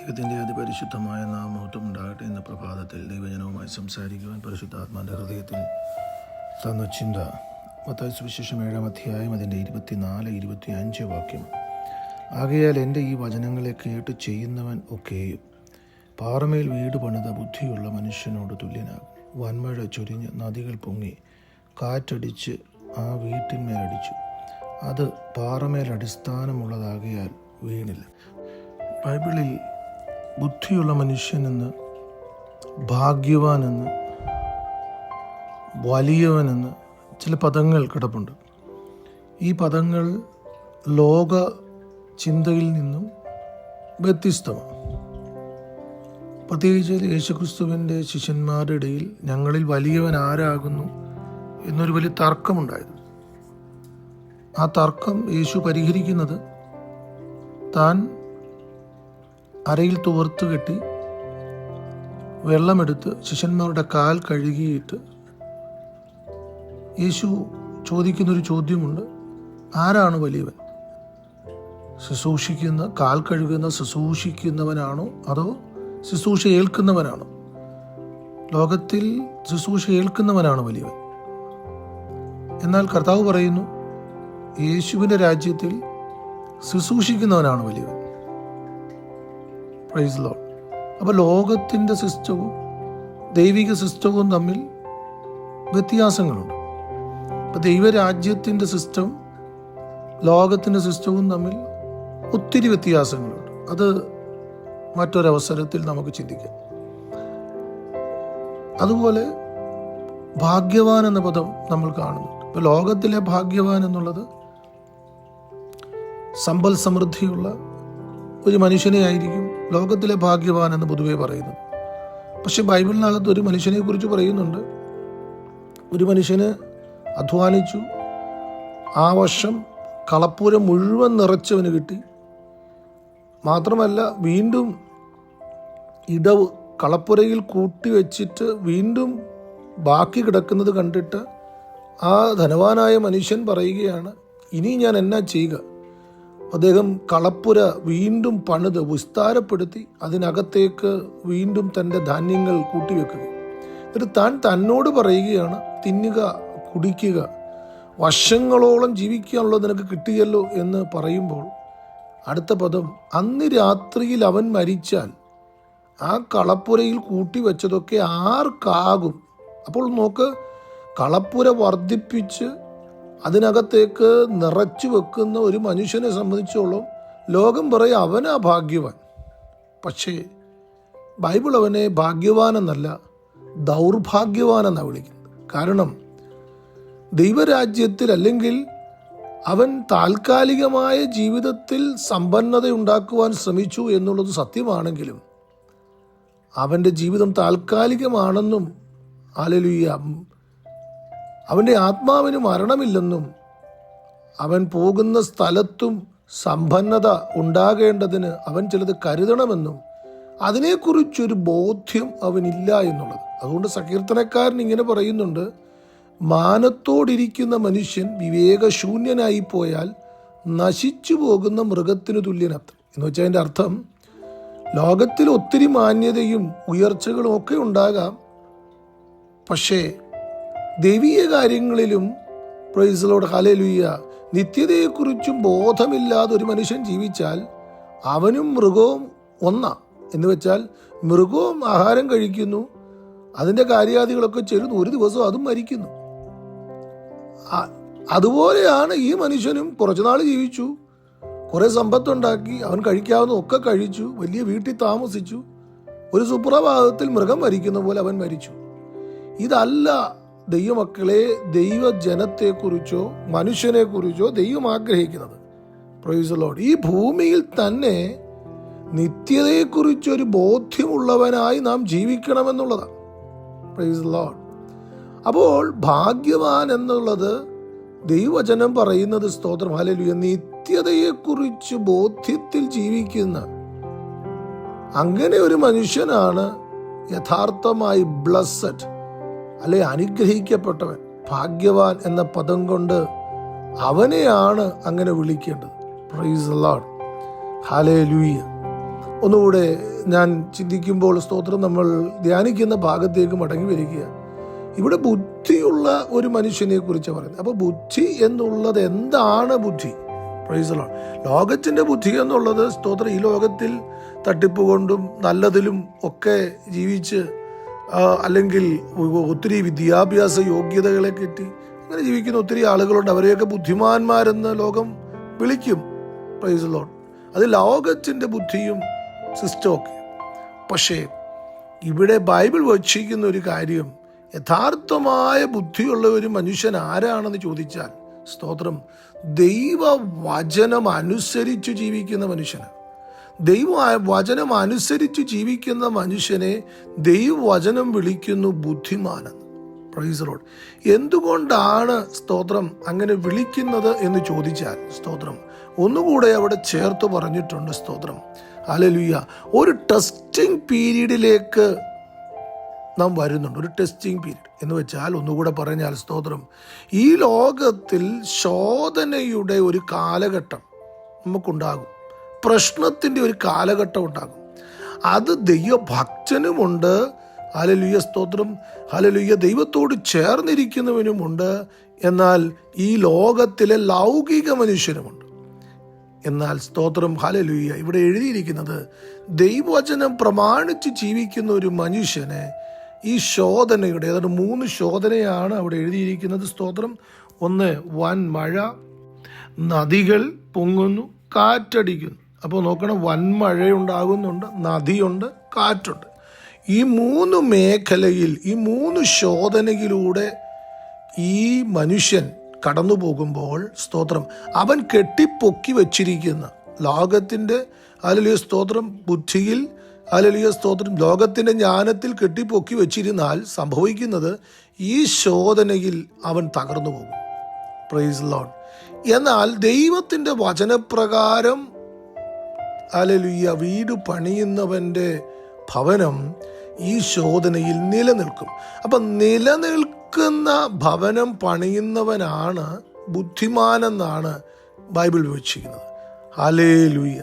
ദൈവത്തിന്റെ അതിപരിശുദ്ധമായ നാമോത്വം ഉണ്ടാകട്ടെ എന്ന പ്രഭാതത്തിൽ ദൈവജനവുമായി സംസാരിക്കുവാൻ പരിശുദ്ധാത്മാന്റെ ഹൃദയത്തിൽ തന്ന ചിന്ത. മത്ത സുവിശേഷം ഏഴാം അധ്യായം അതിന്റെ ഇരുപത്തിനാല് ഇരുപത്തി അഞ്ച് വാക്യം. ആകയാൽ എന്റെ ഈ വചനങ്ങളെ കേട്ട് ചെയ്യുന്നവൻ ഒക്കെയും പാറമേൽ വീട് പണിത ബുദ്ധിയുള്ള മനുഷ്യനോട് തുല്യനാകും. വന്മഴ ചൊരിഞ്ഞ് നദികൾ പൊങ്ങി കാറ്റടിച്ച് ആ വീട്ടിന്മേലടിച്ചു. അത് പാറമേൽ അടിസ്ഥാനമുള്ളതാകിയാൽ വീണില്ല. ബൈബിളിൽ ബുദ്ധിയുള്ള മനുഷ്യനെന്ന് ഭാഗ്യവാനെന്ന് വലിയവനെന്ന് ചില പദങ്ങൾ കിടപ്പുണ്ട്. ഈ പദങ്ങൾ ലോക ചിന്തയിൽ നിന്നും വ്യത്യസ്തമാണ്. പ്രത്യേകിച്ച് യേശുക്രിസ്തുവിന്റെ ശിഷ്യന്മാരുടെ ഇടയിൽ ഞങ്ങളിൽ വലിയവൻ ആരാകുന്നു എന്നൊരു വലിയ തർക്കമുണ്ടായിരുന്നു. ആ തർക്കം യേശു പരിഹരിക്കുന്നത് താൻ അരയിൽ തുവർത്ത് കെട്ടി വെള്ളമെടുത്ത് ശിഷ്യന്മാരുടെ കാൽ കഴുകിയിട്ട് യേശു ചോദിക്കുന്നൊരു ചോദ്യമുണ്ട്. ആരാണ് വലിയവൻ? ശുശ്രൂഷിക്കുന്ന കാൽ കഴുകുന്ന ശുശ്രൂഷിക്കുന്നവനാണോ അതോ ശുശ്രൂഷ ഏൽക്കുന്നവനാണോ? ലോകത്തിൽ ശുശ്രൂഷ ഏൽക്കുന്നവനാണ് വലിയവൻ. എന്നാൽ കർത്താവ് പറയുന്നു യേശുവിന്റെ രാജ്യത്തിൽ ശുശ്രൂഷിക്കുന്നവനാണ് വലിയവൻ. പ്രൈസ് ലോ അപ്പോൾ ലോകത്തിന്റെ സിസ്റ്റവും ദൈവിക സിസ്റ്റവും തമ്മിൽ വ്യത്യാസങ്ങളുണ്ട്. അപ്പോൾ ദൈവരാജ്യത്തിന്റെ സിസ്റ്റം ലോകത്തിന്റെ സിസ്റ്റവും തമ്മിൽ ഒത്തിരി വ്യത്യാസങ്ങളുണ്ട്. അത് മറ്റൊരവസരത്തിൽ നമുക്ക് ചിന്തിക്കാം. അതുപോലെ ഭാഗ്യവാൻ എന്ന പദം നമ്മൾ കാണുന്നുണ്ട്. ഇപ്പോൾ ലോകത്തിലെ ഭാഗ്യവാൻ എന്നുള്ളത് സമ്പൽ സമൃദ്ധിയുള്ള ഒരു മനുഷ്യനെ ആയിരിക്കും ലോകത്തിലെ ഭാഗ്യവാൻ എന്ന് പൊതുവെ പറയുന്നത് പക്ഷെ ബൈബിളിനകത്ത് ഒരു മനുഷ്യനെ കുറിച്ച് പറയുന്നുണ്ട്. ഒരു മനുഷ്യന് അധ്വാനിച്ചു. ആ വർഷം കളപ്പൂരം മുഴുവൻ നിറച്ചവന് കിട്ടി. മാത്രമല്ല വീണ്ടും ഇടവ് കളപ്പുരയിൽ കൂട്ടി വെച്ചിട്ട് വീണ്ടും ബാക്കി കിടക്കുന്നത് കണ്ടിട്ട് ആ ധനവാനായ മനുഷ്യൻ പറയുകയാണ് ഇനി ഞാൻ എന്നാ ചെയ്യുക? അദ്ദേഹം കളപ്പുര വീണ്ടും പണിത് വിസ്താരപ്പെടുത്തി അതിനകത്തേക്ക് വീണ്ടും തന്റെ ധാന്യങ്ങൾ കൂട്ടിവെക്കുക. എന്നിട്ട് താൻ തന്നോട് പറയുകയാണ് തിന്നുക കുടിക്കുക. വർഷങ്ങളോളം ജീവിക്കാനുള്ളത് നിനക്ക് കിട്ടിയല്ലോ എന്ന് പറയുമ്പോൾ അടുത്ത പദം അന്ന് രാത്രിയിൽ അവൻ മരിച്ചാൽ ആ കളപ്പുരയിൽ കൂട്ടിവെച്ചതൊക്കെ ആർക്കാകും? അപ്പോൾ നോക്ക് കളപ്പുര വർദ്ധിപ്പിച്ച് അതിനകത്തേക്ക് നിറച്ചു വെക്കുന്ന ഒരു മനുഷ്യനെ സംബന്ധിച്ചോളം ലോകം പറയും അവനാ ഭാഗ്യവാൻ. പക്ഷേ ബൈബിൾ അവനെ ദൗർഭാഗ്യവാൻ എന്നാണ് വിളിക്കുന്നത്. കാരണം ദൈവരാജ്യത്തിൽ അല്ലെങ്കിൽ അവൻ താൽക്കാലികമായ ജീവിതത്തിൽ സമ്പന്നത ഉണ്ടാക്കുവാൻ ശ്രമിച്ചു എന്നുള്ളത് സത്യമാണെങ്കിലും അവന്റെ ജീവിതം താൽക്കാലികമാണെന്നും ആലലുയ്യ അവന്റെ ആത്മാവിന് മരണമില്ലെന്നും അവൻ പോകുന്ന സ്ഥലത്തും സമ്പന്നത ഉണ്ടാകേണ്ടതിന് അവൻ ചിലത് കരുതണമെന്നും അതിനെക്കുറിച്ചൊരു ബോധ്യം അവനില്ല എന്നുള്ളത്. അതുകൊണ്ട് സങ്കീർത്തനക്കാരൻ ഇങ്ങനെ പറയുന്നുണ്ട് മാനത്തോടിരിക്കുന്ന മനുഷ്യൻ വിവേകശൂന്യനായി പോയാൽ നശിച്ചു പോകുന്ന മൃഗത്തിന് തുല്യനത്ര എന്ന് വെച്ചാൽ അതിന്റെ അർത്ഥം ലോകത്തിൽ ഒത്തിരി മാന്യതയും ഉയർച്ചകളും ഒക്കെ ഉണ്ടാകാം പക്ഷേ ദൈവീയ കാര്യങ്ങളിലും പ്രൈസലോട് ഹലലുയ്യ നിത്യതയെക്കുറിച്ചും ബോധമില്ലാതെ ഒരു മനുഷ്യൻ ജീവിച്ചാൽ അവനും മൃഗവും ഒന്നാ. എന്ന് വെച്ചാൽ മൃഗവും ആഹാരം കഴിക്കുന്നു അതിന്റെ കാര്യാദികളൊക്കെ ചെരുന്നു ഒരു ദിവസം അതും മരിക്കുന്നു. അതുപോലെയാണ് ഈ മനുഷ്യനും കുറച്ചുനാൾ ജീവിച്ചു കുറേ സമ്പത്തുണ്ടാക്കി അവൻ കഴിക്കാവുന്ന ഒക്കെ കഴിച്ചു വലിയ വീട്ടിൽ താമസിച്ചു ഒരു സുപ്രഭാതത്തിൽ മൃഗം മരിക്കുന്ന പോലെ അവൻ മരിച്ചു. ഇതല്ല ദൈവമക്കളെ ദൈവജനത്തെക്കുറിച്ചോ മനുഷ്യനെക്കുറിച്ചോ ദൈവം ആഗ്രഹിക്കുന്നത്. പ്രൊയ്സലോഡ് ഈ ഭൂമിയിൽ തന്നെ നിത്യതയെക്കുറിച്ചൊരു ബോധ്യമുള്ളവനായി നാം ജീവിക്കണമെന്നുള്ളതാണ്. പ്രൈസ് അപ്പോൾ ഭാഗ്യവാൻ എന്നുള്ളത് ദൈവവചനം പറയുന്നത് സ്തോത്രം. ഹലലുയ നിത്യതയെക്കുറിച്ച് ബോധ്യത്തിൽ ജീവിക്കുന്ന അങ്ങനെ ഒരു മനുഷ്യനാണ് യഥാർത്ഥമായി ബ്ലസ്സഡ് അല്ലെ അനുഗ്രഹിക്കപ്പെട്ടവൻ ഭാഗ്യവാൻ എന്ന പദം കൊണ്ട് അവനെയാണ് അങ്ങനെ വിളിക്കേണ്ടത്. പ്രൈസ് ലോഡ് ഹാലേ ലൂയ്യ ഒന്നുകൂടെ ഞാൻ ചിന്തിക്കുമ്പോൾ സ്തോത്രം നമ്മൾ ധ്യാനിക്കുന്ന ഭാഗത്തേക്ക് മടങ്ങി വരിക ഇവിടെ ബുദ്ധിയുള്ള ഒരു മനുഷ്യനെ കുറിച്ച് പറയുന്നത്. അപ്പോൾ ബുദ്ധി എന്നുള്ളത് എന്താണ് ബുദ്ധി? പ്രൈസലാണ് ലോകത്തിന്റെ ബുദ്ധി എന്നുള്ളത് സ്തോത്രം ഈ ലോകത്തിൽ തട്ടിപ്പ് കൊണ്ടും നല്ലതിലും ഒക്കെ ജീവിച്ച് അല്ലെങ്കിൽ ഒത്തിരി വിദ്യാഭ്യാസ യോഗ്യതകളെ കിട്ടി. അങ്ങനെ ജീവിക്കുന്ന ഒത്തിരി ആളുകളുണ്ട്. അവരെയൊക്കെ ബുദ്ധിമാന്മാരെന്ന് ലോകം വിളിക്കും. പ്രൈസ് ലോൺ അത് ലോകത്തിന്റെ ബുദ്ധിയും സിസ്റ്റമൊക്കെ പക്ഷേ ഇവിടെ ബൈബിൾ വച്ചിരിക്കുന്ന ഒരു കാര്യം യഥാർത്ഥമായ ബുദ്ധിയുള്ള ഒരു മനുഷ്യൻ ആരാണെന്ന് ചോദിച്ചാൽ സ്തോത്രം ദൈവവചനം അനുസരിച്ച് ജീവിക്കുന്ന മനുഷ്യനാണ്. ദൈവ വചനം അനുസരിച്ച് ജീവിക്കുന്ന മനുഷ്യനെ ദൈവവചനം വിളിക്കുന്നു ബുദ്ധിമാനെന്ന്. പ്രൈസ് റോഡ് എന്തുകൊണ്ടാണ് സ്തോത്രം അങ്ങനെ വിളിക്കുന്നത് എന്ന് ചോദിച്ചാൽ സ്തോത്രം. ഒന്നുകൂടെ അവിടെ ചേർത്ത് പറഞ്ഞിട്ടുണ്ട് സ്തോത്രം. അലലുയ്യ ഒരു ടെസ്റ്റിംഗ് പീരീഡിലേക്ക് നാം വരുന്നുണ്ട്. ഒരു ടെസ്റ്റിംഗ് പീരീഡ് എന്ന് വെച്ചാൽ ഒന്നുകൂടെ പറഞ്ഞാൽ സ്തോത്രം. ഈ ലോകത്തിൽ ശോധനയുടെ ഒരു കാലഘട്ടം നമുക്കുണ്ടാകും. പ്രശ്നത്തിന്റെ ഒരു കാലഘട്ടം ഉണ്ടാകും. അത് ദൈവഭക്തനുമുണ്ട്. ഹലലുയ്യ സ്തോത്രം. ഹലലുയ്യ ദൈവത്തോട് ചേർന്നിരിക്കുന്നവനുമുണ്ട്. എന്നാൽ ഈ ലോകത്തിലെ ലൗകിക മനുഷ്യനുമുണ്ട്. എന്നാൽ സ്തോത്രം ഹലലുയ്യ ഇവിടെ എഴുതിയിരിക്കുന്നത് ദൈവവചനം പ്രമാണിച്ച് ജീവിക്കുന്ന ഒരു മനുഷ്യനെ ഈ ശോധനയുടെ അതായത് മൂന്ന് ശോധനയാണ് അവിടെ എഴുതിയിരിക്കുന്നത്. സ്തോത്രം. ഒന്ന് വൻ മഴ നദികൾ പൊങ്ങുന്നു കാറ്റടിക്കുന്നു. അപ്പോൾ നോക്കണം വൻമഴയുണ്ടാകുന്നുണ്ട് നദിയുണ്ട് കാറ്റുണ്ട്. ഈ മൂന്ന് മേഖലയിൽ ഈ മൂന്ന് ശോധനയിലൂടെ ഈ മനുഷ്യൻ കടന്നു പോകുമ്പോൾ സ്തോത്രം. അവൻ കെട്ടിപ്പൊക്കി വച്ചിരിക്കുന്ന. ലോകത്തിന്റെ അലലിയ സ്തോത്രം ബുദ്ധിയിൽ അലലിയ സ്തോത്രം ലോകത്തിന്റെ ജ്ഞാനത്തിൽ കെട്ടിപ്പൊക്കി വച്ചിരുന്നാൽ സംഭവിക്കുന്നത് ഈ ശോധനയിൽ അവൻ തകർന്നു പോകും. പ്രൈസ് ലോൺ എന്നാൽ ദൈവത്തിന്റെ വചനപ്രകാരം അലലുയ്യ വീട് പണിയുന്നവന്റെ ഭവനം ഈ ശോധനയിൽ നിലനിൽക്കും. അപ്പം നിലനിൽക്കുന്ന ഭവനം പണിയുന്നവനാണ് ബുദ്ധിമാനെന്നാണ് ബൈബിൾ വിവക്ഷിക്കുന്നത്. ഹലേ ലുയ്യ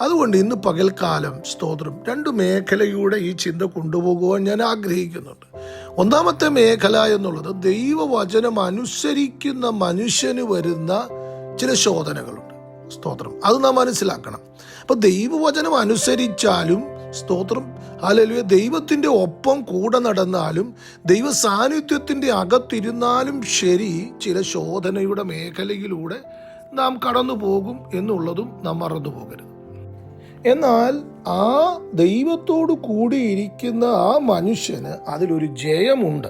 അതുകൊണ്ട് ഇന്ന് പകൽക്കാലം സ്തോത്രം. രണ്ട് മേഖലയുടെ ഈ ചിന്ത കൊണ്ടുപോകുവാൻ ഞാൻ ആഗ്രഹിക്കുന്നുണ്ട്. ഒന്നാമത്തെ മേഖല എന്നുള്ളത് ദൈവവചനം അനുസരിക്കുന്ന മനുഷ്യന് വരുന്ന ചില ശോധനകളുണ്ട്. സ്തോത്രം. അത് നാം മനസ്സിലാക്കണം. അപ്പൊ ദൈവവചനം അനുസരിച്ചാലും സ്തോത്രം അല്ലെങ്കിൽ ദൈവത്തിന്റെ ഒപ്പം കൂടെ നടന്നാലും ദൈവ സാന്നിധ്യത്തിന്റെ അകത്തിരുന്നാലും ശരി ചില ശോധനയുടെ മേഖലയിലൂടെ നാം കടന്നു പോകും എന്നുള്ളതും നാം മറന്നു പോകരുത്. എന്നാൽ ആ ദൈവത്തോടു കൂടിയിരിക്കുന്ന ആ മനുഷ്യന് അതിലൊരു ജയമുണ്ട്.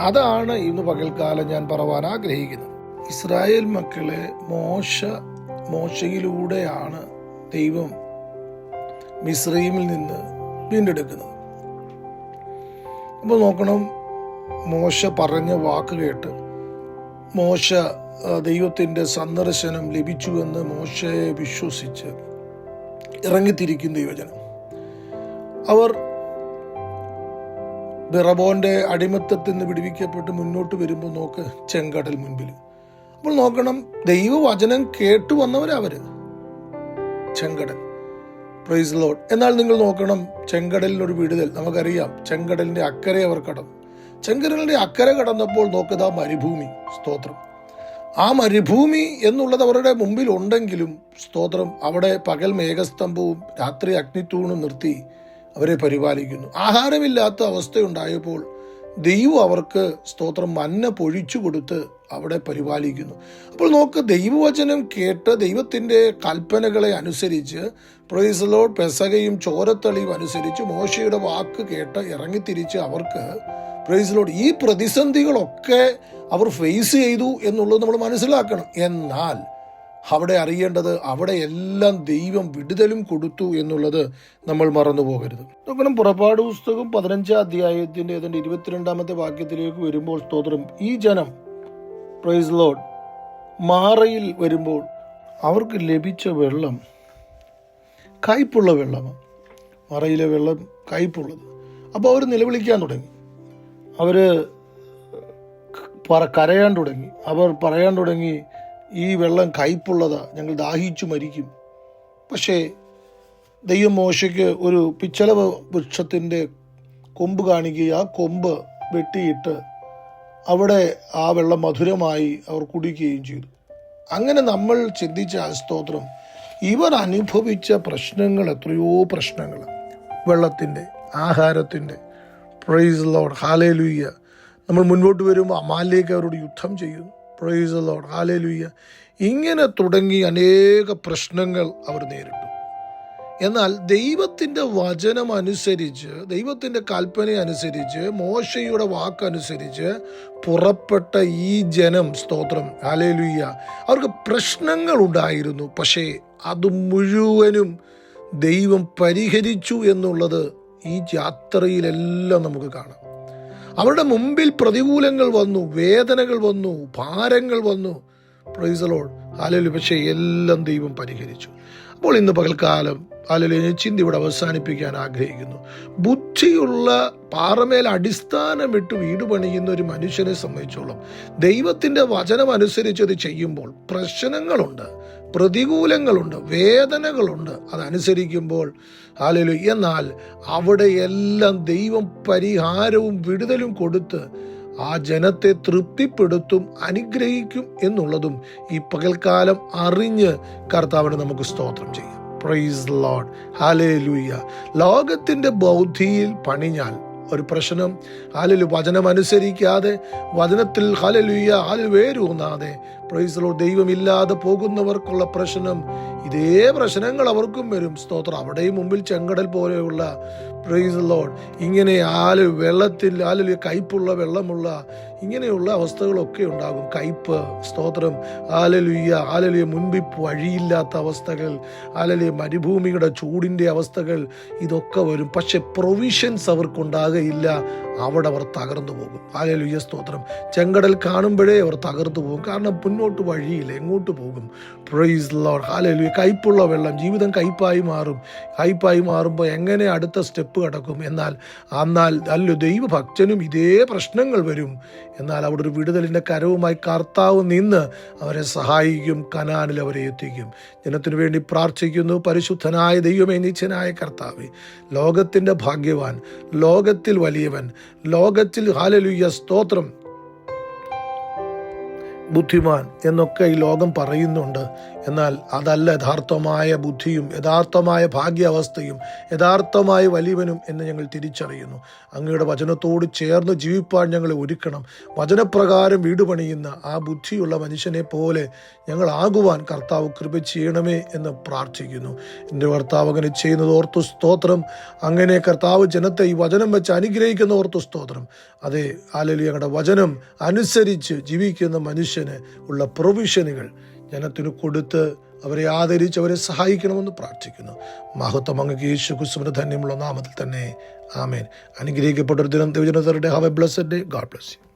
അതാണ് ഇന്ന് പകൽക്കാലം ഞാൻ പറവാൻ ആഗ്രഹിക്കുന്നത്. ഇസ്രായേൽ മക്കളെ മോശ മോശയിലൂടെയാണ് ദൈവം മിശ്രീമിൽ നിന്ന് വീണ്ടെടുക്കുന്നത് അപ്പോൾ നോക്കണം മോശ പറഞ്ഞ വാക്ക് കേട്ട് മോശ ദൈവത്തിന്റെ സന്ദർശനം ലഭിച്ചുവെന്ന് മോശയെ വിശ്വസിച്ച് ഇറങ്ങിത്തിരിക്കും ദൈവജനം അവർ ബിറബോന്റെ അടിമത്തത്തിൽ നിന്ന് വിടുവിക്കപ്പെട്ട് മുന്നോട്ട് വരുമ്പോൾ നോക്ക് ചെങ്കടൽ മുൻപിൽ. അപ്പോൾ നോക്കണം ദൈവവചനം കേട്ടു വന്നവരവര് ചെങ്കടൽ. പ്രൈസ് ലോഡ് എന്നാൽ നിങ്ങൾ നോക്കണം ചെങ്കടലിനൊരു വിടുതൽ. നമുക്കറിയാം ചെങ്കടലിന്റെ അക്കരെ അവർ കടന്നു. ചെങ്കടലിന്റെ അക്കരെ കടന്നപ്പോൾ നോക്കുക മരുഭൂമി സ്തോത്രം. ആ മരുഭൂമി എന്നുള്ളത് അവരുടെ മുമ്പിൽ ഉണ്ടെങ്കിലും സ്തോത്രം അവിടെ പകൽ മേഘസ്തംഭവും രാത്രി അഗ്നിത്തൂണും നിർത്തി അവരെ പരിപാലിക്കുന്നു. ആഹാരമില്ലാത്ത അവസ്ഥയുണ്ടായപ്പോൾ ദൈവം അവർക്ക് സ്തോത്രം മന്ന പൊഴിച്ചു കൊടുത്ത് അവിടെ പരിപാലിക്കുന്നു. അപ്പോൾ നോക്ക് ദൈവവചനം കേട്ട് ദൈവത്തിന്റെ കൽപ്പനകളെ അനുസരിച്ച് പ്രൊയ്സലോ പെസകയും ചോരത്തളിയും അനുസരിച്ച് മോശയുടെ വാക്ക് കേട്ട് ഇറങ്ങിത്തിരിച്ച് അവർക്ക് പ്രൈസലോഡ് ഈ പ്രതിസന്ധികളൊക്കെ അവർ ഫേസ് ചെയ്തു എന്നുള്ളത് നമ്മൾ മനസ്സിലാക്കണം. എന്നാൽ അവിടെ അറിയേണ്ടത് അവിടെ എല്ലാം ദൈവം വിടുതലും കൊടുത്തു എന്നുള്ളത് നമ്മൾ മറന്നു പോകരുത്. നോക്കണം പുറപ്പാട് പുസ്തകം പതിനഞ്ചാം അധ്യായത്തിന്റെ ഏതാണ്ട് ഇരുപത്തിരണ്ടാമത്തെ വാക്യത്തിലേക്ക് വരുമ്പോൾ സ്തോത്രം. ഈ ജനം പ്രൈസ് ലോഡ് മാറയിൽ വരുമ്പോൾ അവർക്ക് ലഭിച്ച വെള്ളം കയ്പുള്ള വെള്ളമാണ്. മറയിലെ വെള്ളം കയ്പുള്ളത്. അപ്പോൾ അവർ നിലവിളിക്കാൻ തുടങ്ങി. അവർ പറ കരയാൻ തുടങ്ങി. അവർ പറയാൻ തുടങ്ങി വെള്ളം കയ്പുള്ളത്. ഞങ്ങൾ ദാഹിച്ചു മരിക്കും. പക്ഷേ ദൈവം മോശയ്ക്ക് ഒരു പിച്ചള വൃക്ഷത്തിന്റെ കൊമ്പ് കാണിക്കുകയും ആ കൊമ്പ് വെട്ടിയിട്ട് അവിടെ ആ വെള്ളം മധുരമായി അവർ കുടിക്കുകയും ചെയ്തു. അങ്ങനെ നമ്മൾ ചിന്തിച്ച ആ സ്തോത്രം ഇവർ അനുഭവിച്ച പ്രശ്നങ്ങൾ എത്രയോ പ്രശ്നങ്ങൾ. വെള്ളത്തിന്റെ ആഹാരത്തിന്റെ പ്രൈസ് ലോഡ് ഹാലേലുയ്യ നമ്മൾ മുൻപോട്ട് വരുമ്പോൾ അമാലേക്ക് അവരോട് യുദ്ധം ചെയ്യുന്നു. പ്രൈസ് ലോഡ് ഇങ്ങനെ തുടങ്ങി അനേക പ്രശ്നങ്ങൾ അവർ നേരിട്ടു. എന്നാൽ ദൈവത്തിന്റെ വചനം അനുസരിച്ച് ദൈവത്തിന്റെ കൽപ്പന അനുസരിച്ച് മോശയുടെ വാക്കനുസരിച്ച് പുറപ്പെട്ട ഈ ജനം സ്തോത്രം ഹാലേലുയ്യ അവർക്ക് പ്രശ്നങ്ങൾ ഉണ്ടായിരുന്നു. പക്ഷേ അത് മുഴുവനും ദൈവം പരിഹരിച്ചു എന്നുള്ളത് ഈ യാത്രയിലെല്ലാം നമുക്ക് കാണാം. അവരുടെ മുമ്പിൽ പ്രതികൂലങ്ങൾ വന്നു വേദനകൾ വന്നു ഭാരങ്ങൾ വന്നു. പ്രൈസലോൾ ആലോലി പക്ഷേ എല്ലാം ദൈവം പരിഹരിച്ചു. അപ്പോൾ ഇന്ന് പകൽക്കാലം ആലോലി ഞാൻ ചിന്തി ഇവിടെ അവസാനിപ്പിക്കാൻ ആഗ്രഹിക്കുന്നു. ബുദ്ധിയുള്ള പാറമേൽ അടിസ്ഥാനമിട്ട് വീട് പണിയുന്ന ഒരു മനുഷ്യനെ സംബന്ധിച്ചോളം ദൈവത്തിന്റെ വചനം അത് ചെയ്യുമ്പോൾ പ്രശ്നങ്ങളുണ്ട് പ്രതികൂലങ്ങളുണ്ട് വേദനകളുണ്ട്. അതനുസരിക്കുമ്പോൾ ഹാലലു എന്നാൽ അവിടെ എല്ലാം ദൈവം പരിഹാരവും വിടുതലും കൊടുത്ത് ആ ജനത്തെ തൃപ്തിപ്പെടുത്തും അനുഗ്രഹിക്കും എന്നുള്ളതും ഈ പകൽക്കാലം അറിഞ്ഞ് കർത്താവിന് നമുക്ക് സ്തോത്രം ചെയ്യാം. പ്രൈസ് ലോഡ് ഹാലേ ലൂയ്യ ലോകത്തിന്റെ ബൗദ്ധിയിൽ പണിഞ്ഞാൽ ഒരു പ്രശ്നം. ഹാലലു വചനം അനുസരിക്കാതെ വചനത്തിൽ ഹാലലുയ്യ ഹാലൽ വേരൂന്നാതെ പ്രൈസ് ലോഡ് ദൈവമില്ലാതെ പോകുന്നവർക്കുള്ള പ്രശ്നം. ഇതേ പ്രശ്നങ്ങൾ അവർക്കും വരും. സ്തോത്രം. അവിടെയും മുമ്പിൽ ചെങ്കടൽ പോലെയുള്ള പ്രൈസ് ലോഡ് ഇങ്ങനെ ആൽ വെള്ളത്തിൽ ആലിൽ കയ്പുള്ള വെള്ളമുള്ള ഇങ്ങനെയുള്ള അവസ്ഥകളൊക്കെ ഉണ്ടാകും. കയ്പ് സ്തോത്രം. ആലലുയ്യ ആലലിയ മുൻപിൽ വഴിയില്ലാത്ത അവസ്ഥകൾ ആലലിയ മരുഭൂമിയുടെ ചൂടിന്റെ അവസ്ഥകൾ ഇതൊക്കെ വരും. പക്ഷെ പ്രൊവിഷൻസ് അവർക്കുണ്ടാകയില്ല. അവിടെ അവർ തകർന്നു പോകും. ആലലുയ്യ സ്തോത്രം. ചെങ്കടൽ കാണുമ്പോഴേ അവർ തകർന്നു പോകും. കാരണം മുന്നോട്ട് വഴിയില്ല എങ്ങോട്ട് പോകും? പ്രൈസ് ലോഡ് ഹാലലുയ കയ്പുള്ള വെള്ളം ജീവിതം കയ്പായി മാറും. കയ്പായി മാറുമ്പോൾ എങ്ങനെ അടുത്ത സ്റ്റെപ്പ് കടക്കും? എന്നാൽ എന്നാൽ അല്ല ദൈവഭക്തനും ഇതേ പ്രശ്നങ്ങൾ വരും. എന്നാൽ അവിടെ ഒരു വിടുതലിന്റെ കരവുമായി കർത്താവ് നിന്ന് അവരെ സഹായിക്കും കനാനിൽ അവരെ എത്തിക്കും. ജനത്തിനു വേണ്ടി പ്രാർത്ഥിക്കുന്നു. പരിശുദ്ധനായ ദൈവമേ നിച്ചനായ കർത്താവ്. ലോകത്തിന്റെ ഭാഗ്യവാൻ ലോകത്തിൽ വലിയവൻ ലോകത്തിൽ ഹാലലുയ്യ സ്തോത്രം. ബുദ്ധിമാൻ എന്നൊക്കെ ഈ ലോകം പറയുന്നുണ്ട്. എന്നാൽ അതല്ല യഥാർത്ഥമായ ബുദ്ധിയും യഥാർത്ഥമായ ഭാഗ്യാവസ്ഥയും യഥാർത്ഥമായ വലിയവനും എന്ന് ഞങ്ങൾ തിരിച്ചറിയുന്നു. അങ്ങയുടെ വചനത്തോട് ചേർന്ന് ജീവിപ്പാൻ ഞങ്ങളെ ഒരുക്കണം. വചനപ്രകാരം വീട് പണിയുന്ന ആ ബുദ്ധിയുള്ള മനുഷ്യനെ പോലെ ഞങ്ങൾ ആകുവാൻ കർത്താവ് കൃപ ചെയ്യണമേ എന്ന് പ്രാർത്ഥിക്കുന്നു. എന്റെ കർത്താവ് അങ്ങനെ ചെയ്യുന്നത് ഓർത്തു സ്തോത്രം. അങ്ങനെ കർത്താവ് ജനത്തെ ഈ വചനം വെച്ച് അനുഗ്രഹിക്കുന്ന ഓർത്തു സ്തോത്രം. അതെ ആലലി ഞങ്ങളുടെ വചനം അനുസരിച്ച് ജീവിക്കുന്ന മനുഷ്യന് ഉള്ള പ്രൊവിഷനുകൾ ജനത്തിന് കൊടുത്ത് അവരെ ആദരിച്ച് അവരെ സഹായിക്കണമെന്ന് പ്രാർത്ഥിക്കുന്നു. മഹത്വം അങ്ങക്ക് യേശു കുസുമിന് ധന്യമുള്ള നാമത്തിൽ തന്നെ. ആമേൻ. അനുഗ്രഹിക്കപ്പെട്ട ഒരു ദിനം ദൈവജനതരുടെ have a blessed day God bless you